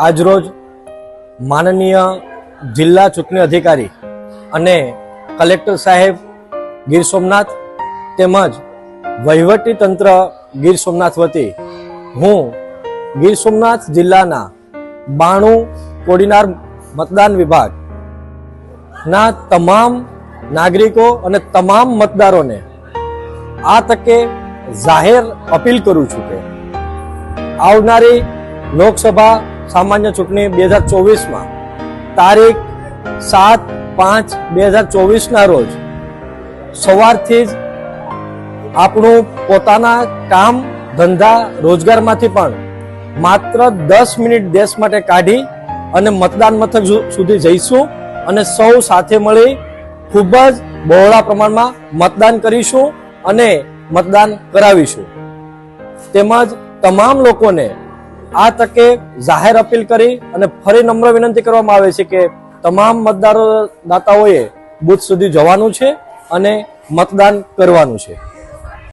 આજરોજ માનનીય જિલ્લા ચૂંટણી અધિકારી અને કલેક્ટર સાહેબ ગીર સોમનાથ તેમજ વહીવટી તંત્ર ગીર સોમનાથ વતી હું ગીર સોમનાથ જિલ્લાના બાણું કોડીનાર મતદાન વિભાગના તમામ નાગરિકો અને તમામ મતદારોને આ તકે જાહેર અપીલ કરું છું કે આવનારી લોકસભા સામાન્ય ચૂંટણી બે હજાર ચોવીસમાં. તારીખ સાત પાંચ બે હજાર ચોવીસના રોજ સવારથી જ આપણું પોતાના કામ, ધંધા, રોજગારમાંથી પણ માત્ર દસ મિનિટ દેશ માટે કાઢી અને મતદાન મથક સુધી જઈશું અને સૌ સાથે મળી ખૂબ જ બહોળા પ્રમાણમાં મતદાન કરીશું અને મતદાન કરાવીશું. તેમજ તમામ લોકોને આ તકે જાહેર અપીલ કરી અને ફરી નમ્ર વિનંતી કરવામાં આવે છે કે તમામ મતદારો દાતાઓએ બુથ સુધી જવાનું છે અને મતદાન કરવાનું છે.